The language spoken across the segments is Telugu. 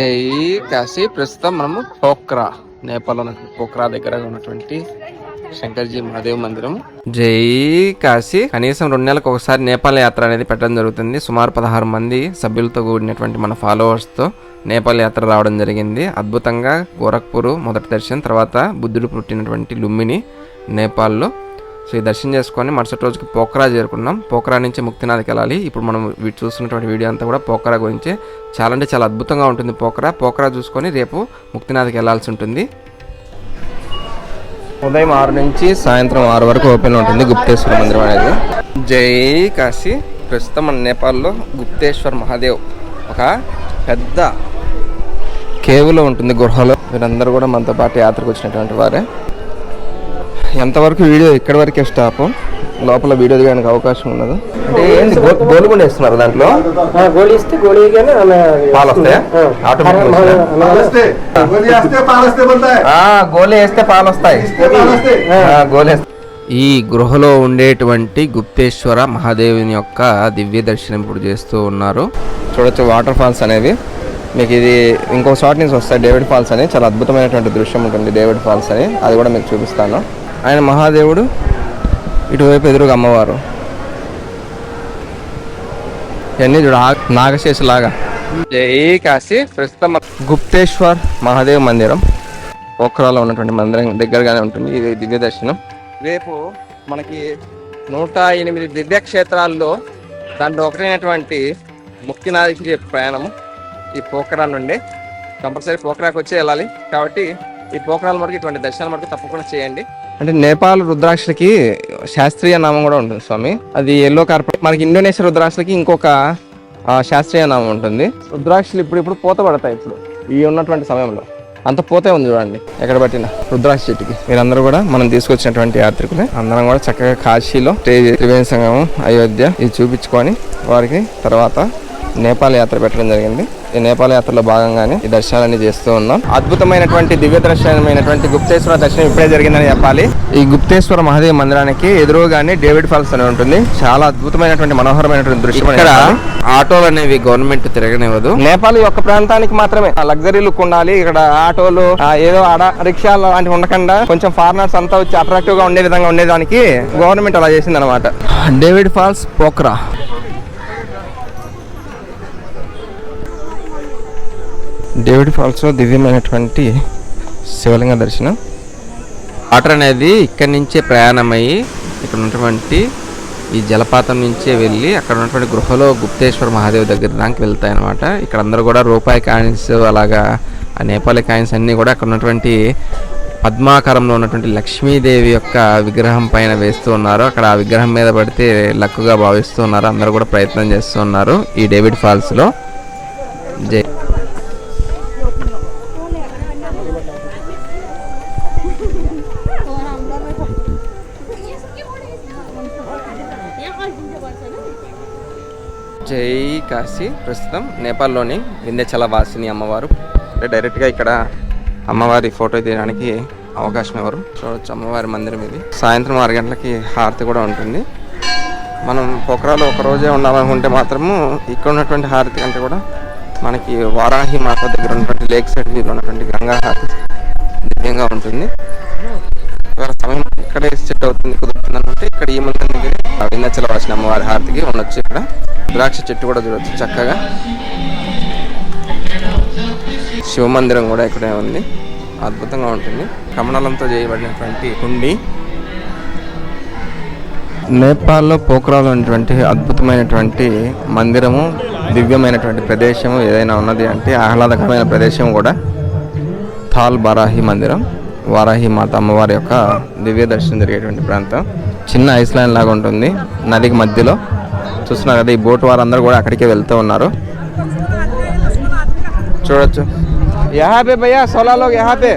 జై కాశీ ప్రస్తుతం మనము పోక్రా నేపాల్ పోక్రా దగ్గర ఉన్నటువంటి శంకర్జీ మహాదేవ్ మందిరం. జై కాశీ. కనీసం రెండు నెలలకు ఒకసారి నేపాల్ యాత్ర అనేది పెట్టడం జరుగుతుంది. సుమారు పదహారు మంది సభ్యులతో కూడినటువంటి మన ఫాలోవర్స్తో నేపాల్ యాత్ర రావడం జరిగింది. అద్భుతంగా గోరఖ్పూర్ మొదటి దర్శనం తర్వాత బుద్ధుడు పుట్టినటువంటి లుంబిని నేపాల్లో సో ఈ దర్శనం చేసుకొని మరుసటి రోజుకి పోక్రా చేరుకున్నాం. పోక్రా నుంచి ముక్తినాథ్కి వెళ్ళాలి. ఇప్పుడు మనం చూస్తున్నటువంటి వీడియో అంతా కూడా పోక్రా గురించి. చాలా అంటే చాలా అద్భుతంగా ఉంటుంది పోక్రా. పోక్రా చూసుకొని రేపు ముక్తినాథ్కి వెళ్ళాల్సి ఉంటుంది. ఉదయం ఆరు నుంచి సాయంత్రం ఆరు వరకు ఓపెన్ ఉంటుంది గుప్తేశ్వర మందిరం అనేది. జై కాశీ. ప్రస్తుతం మన నేపాల్లో గుప్తేశ్వర్ మహాదేవ్ ఒక పెద్ద కేవ్లో ఉంటుంది గుహలో. వీరందరూ కూడా మనతో పాటు యాత్రకు వచ్చినటువంటి వారే. ఎంతవరకు వీడియో ఇక్కడ వరకే స్టాప్ లోపల వీడియో దిగడానికి అవకాశం ఉండదు అంటే గోలు కూడా వేస్తున్నారు దాంట్లో గోలు వేస్తే పాలు వస్తాయి. ఈ గృహలో ఉండేటువంటి గుప్తేశ్వర మహాదేవుని యొక్క దివ్య దర్శనం ఇప్పుడు చేస్తూ ఉన్నారు. చూడొచ్చు వాటర్ ఫాల్స్ అనేవి. మీకు ఇది ఇంకో షాట్ నుంచి వస్తాయి. డేవిడ్ ఫాల్స్ అని. చాలా అద్భుతమైనటువంటి దృశ్యం ఉంటుంది డేవిడ్ ఫాల్స్ అని. అది కూడా మీకు చూపిస్తాను. ఆయన మహాదేవుడు ఇటువైపు ఎదురుగా అమ్మవారు. ఇవన్నీ చూడ నాగశేష లాగా జై కాశీ ప్రస్తుతం గుప్తేశ్వర్ మహాదేవ్ మందిరం పోఖరాలో ఉన్నటువంటి మందిరం దగ్గరగానే ఉంటుంది ఇది దివ్య దర్శనం. రేపు మనకి నూట ఎనిమిది దివ్య క్షేత్రాల్లో దాంట్లో ఒకటైనటువంటి ముక్తినాథికి ప్రయాణము ఈ పోఖరా నుండి. కంపల్సరీ పోఖరాకి వచ్చి వెళ్ళాలి కాబట్టి ఈ పోఖరాల మటుకు ఇటువంటి దర్శనాలు మటుకు తప్పకుండా చేయండి. అంటే నేపాల్ రుద్రాక్షలకి శాస్త్రీయ నామం కూడా ఉంటుంది స్వామి. అది ఎల్లో కార్పెట్ మనకి ఇండోనేషియా రుద్రాక్షలకి ఇంకొక శాస్త్రీయ నామం ఉంటుంది. రుద్రాక్షలు ఇప్పుడు ఇప్పుడు పూత పడతాయి ఇప్పుడు ఈ ఉన్నటువంటి సమయంలో. అంత పోతే ఉంది చూడండి ఎక్కడ పట్టిన. రుద్రాక్ష చెట్టుకి. మీరందరూ కూడా మనం తీసుకొచ్చినటువంటి యాత్రికులే. అందరం కూడా చక్కగా కాశీలో త్రివేణి సంగమం అయోధ్య ఇది చూపించుకొని వారికి తర్వాత నేపాల్ యాత్ర పెట్టడం జరిగింది. ఈ నేపాల్ యాత్రలో భాగంగానే ఈ దర్శనాలన్నీ చేస్తూ ఉన్నాం. అద్భుతమైనటువంటి దివ్య దర్శనమైనటువంటి గుప్తేశ్వర దర్శనం ఇప్పుడే జరిగిందని చెప్పాలి. ఈ గుప్తేశ్వర మహాదేవ్ మందిరానికి ఎదురుగానే డేవిడ్ ఫాల్స్ అని ఉంటుంది. చాలా అద్భుతమైనటువంటి మనోహరమైనటువంటి దృశ్యం ఇక్కడ ఆటోలు అనేవి గవర్నమెంట్ తిరగనివ్వదు. నేపాల్ యొక్క ప్రాంతానికి మాత్రమే. లగ్జరీ లుక్ ఉండాలి. ఇక్కడ ఆటోలు ఆ, ఏదో ఆడ రిక్షాలు లాంటివి ఉండకుండా కొంచెం ఫారినర్స్ అంతా వచ్చి అట్రాక్టివ్గా ఉండే విధంగా ఉండేదానికి గవర్నమెంట్ అలా చేసింది అనమాట డేవిడ్ ఫాల్స్ పోక్రా. డేవిడ్ ఫాల్స్లో దివ్యమైనటువంటి శివలింగ దర్శనం. వాటర్ అనేది ఇక్కడి నుంచే ప్రయాణమయ్యి ఇక్కడ ఉన్నటువంటి ఈ జలపాతం నుంచే వెళ్ళి అక్కడ ఉన్నటువంటి గృహలో గుప్తేశ్వర మహాదేవ్ దగ్గర దానికి వెళ్తాయి అనమాట ఇక్కడ అందరూ కూడా రూపాయి కాయిన్స్ అలాగా ఆ నేపాలి కాయిన్స్ అన్నీ కూడా అక్కడ ఉన్నటువంటి పద్మాకారంలో ఉన్నటువంటి లక్ష్మీదేవి యొక్క విగ్రహం పైన వేస్తూ ఉన్నారు. అక్కడ ఆ విగ్రహం మీద పడితే లక్కుగా భావిస్తూ ఉన్నారు. అందరూ కూడా ప్రయత్నం చేస్తూ ఉన్నారు ఈ డేవిడ్ ఫాల్స్లో జై. జై కాశీ. ప్రస్తుతం నేపాల్లోని వింధ్యచల వాసిని అమ్మవారు. అంటే డైరెక్ట్గా ఇక్కడ అమ్మవారి ఫోటో తీయడానికి అవకాశం ఎవరు? చూడవచ్చు అమ్మవారి మందిరం ఇది. సాయంత్రం ఆరు గంటలకి హారతి కూడా ఉంటుంది. మనం పొఖరాలో ఒక రోజే ఉండాలనుకుంటే మాత్రము ఇక్కడ ఉన్నటువంటి హారతి కంటే కూడా మనకి వారాహి మాత దగ్గర ఉన్నటువంటి లేక్ సైడ్ ఉన్నటువంటి గంగా హారతి దివ్యంగా ఉంటుంది. సమయం ఇక్కడే సెట్ అవుతుంది కుదురుతుందంటే ఇక్కడ ఈ మందిరం దగ్గర విన్నచల వాసిన అమ్మవారి హారతికి ఉండొచ్చు ఇక్కడ. ద్రాక్ష చెట్టు కూడా చూడొచ్చు చక్కగా. శివ మందిరం కూడా ఇక్కడే ఉంది. అద్భుతంగా ఉంటుంది. కమనలంతో చేయబడినటువంటి హుండి నేపాల్లో పోఖరాలు ఉన్నటువంటి అద్భుతమైనటువంటి మందిరము దివ్యమైనటువంటి ప్రదేశము ఏదైనా ఉన్నది అంటే ఆహ్లాదకరమైన ప్రదేశం కూడా థాల్ బారాహి మందిరం. వారాహి మాత అమ్మవారి యొక్క దివ్య దర్శనం జరిగేటువంటి ప్రాంతం. చిన్న ఐస్లాండ్ లాగా ఉంటుంది. నదికి మధ్యలో. చూస్తున్నారు కదా ఈ బోట్ వారందరూ కూడా అక్కడికే వెళ్తూ ఉన్నారు. చూడొచ్చు. యహాపే భయ్యా సోలాలో యహాపే.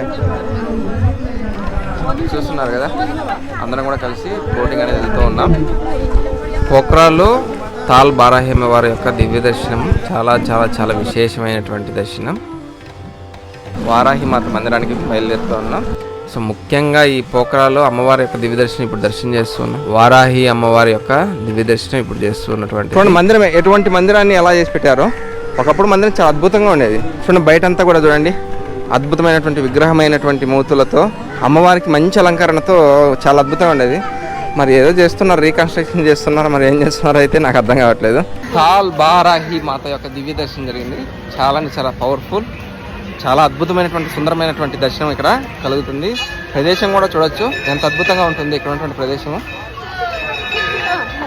చూస్తున్నారు కదా అందరం కూడా కలిసి బోటింగ్ అనేది వెళ్తూ ఉన్నాం. పోక్రాలు తాల్ బారాహిమ వారి యొక్క దివ్య దర్శనం చాలా చాలా చాలా విశేషమైనటువంటి దర్శనం. వారాహి మాత మందిరానికి బయలుదేరుతూ ఉన్నాం. సో ముఖ్యంగా ఈ పోఖరాలో అమ్మవారి యొక్క దివ్య దర్శనం ఇప్పుడు దర్శనం చేస్తున్నాం. వారాహి అమ్మవారి యొక్క దివ్య దర్శనం ఇప్పుడు చేస్తున్నటువంటి చూడండి మందిరం ఎటువంటి మందిరాన్ని ఎలా చేసి పెట్టారో. ఒకప్పుడు మందిరం చాలా అద్భుతంగా ఉండేది. చూడండి బయట అంతా కూడా చూడండి అద్భుతమైనటువంటి విగ్రహమైనటువంటి మూతులతో అమ్మవారికి మంచి అలంకరణతో చాలా అద్భుతంగా ఉండేది. మరి ఏదో చేస్తున్నారు రీకన్స్ట్రక్షన్ చేస్తున్నారు మరి ఏం చేస్తున్నారు అయితే నాకు అర్థం కావట్లేదు. కాల్ బారాహి మాత యొక్క దివ్య దర్శనం జరిగింది. చాలా చాలా పవర్ఫుల్ చాలా అద్భుతమైనటువంటి సుందరమైనటువంటి దర్శనం ఇక్కడ కలుగుతుంది. ప్రదేశం కూడా చూడొచ్చు. ఎంత అద్భుతంగా ఉంటుంది ఇక్కడ ఉన్నటువంటి ప్రదేశం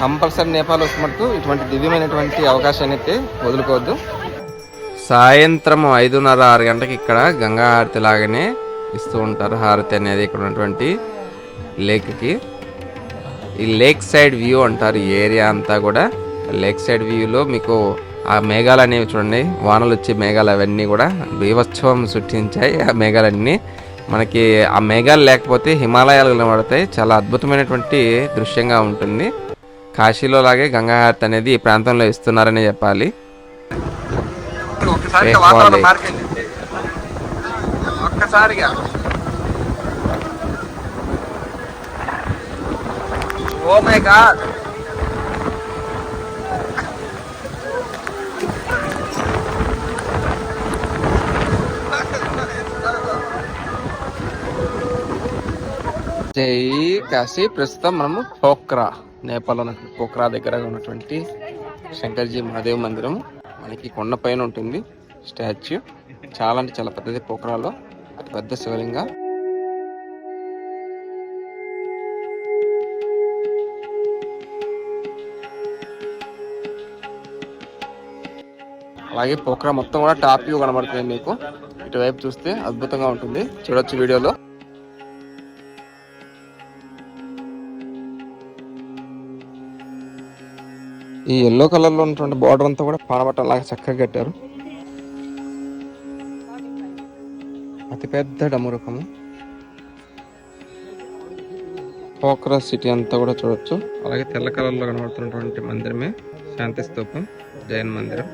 కంపల్సరీ నేపాల్ వస్తున్నట్టు ఇటువంటి దివ్యమైనటువంటి అవకాశాన్ని అయితే వదులుకోవద్దు. సాయంత్రం ఐదున్నర ఆరు గంటకి ఇక్కడ గంగా హారతి లాగానే ఇస్తూ ఉంటారు. హారతి అనేది ఇక్కడ ఉన్నటువంటి లేక్కి ఈ లేక్ సైడ్ వ్యూ అంటారు. ఈ ఏరియా అంతా కూడా. లేక్ సైడ్ వ్యూలో మీకు ఆ మేఘాలు అనేవి చూడండి వానలు వచ్చే మేఘాలు అవన్నీ కూడా బీభత్సవం సృష్టించాయి. ఆ మేఘాలన్నీ మనకి ఆ మేఘాలు లేకపోతే హిమాలయాలు కనబడతాయి చాలా అద్భుతమైనటువంటి దృశ్యంగా ఉంటుంది. కాశీలో లాగే గంగా హారతి అనేది ఈ ప్రాంతంలో ఇస్తున్నారని చెప్పాలి. ఒక్కసారిగా. Oh my God. జై కాశీ ప్రస్తుతం మనము పోక్రా నేపాల్ ఉన్న పోక్రా దగ్గర ఉన్నటువంటి శంకర్జీ మహాదేవ్ మందిరం. మనకి కొండ పైన ఉంటుంది స్టాచ్యూ. చాలా అంటే చాలా పెద్దది పోక్రాలో. అతి పెద్ద శివలింగం. అలాగే పోక్రా మొత్తం కూడా టాప్ వ్యూ కనబడుతుంది మీకు. ఇటువైపు చూస్తే అద్భుతంగా ఉంటుంది. చూడొచ్చు వీడియోలో. ఈ ఎల్లో కలర్లో ఉన్నటువంటి బార్డర్ అంతా కూడా పానబట్టం లాగా చక్కగా కట్టారు. అతి పెద్ద డమురకము పోక్రా సిటీ అంతా కూడా చూడొచ్చు. అలాగే తెల్ల కలర్లో కనబడుతున్నటువంటి మందిరమే శాంతి స్తూపం జైన్ మందిరం.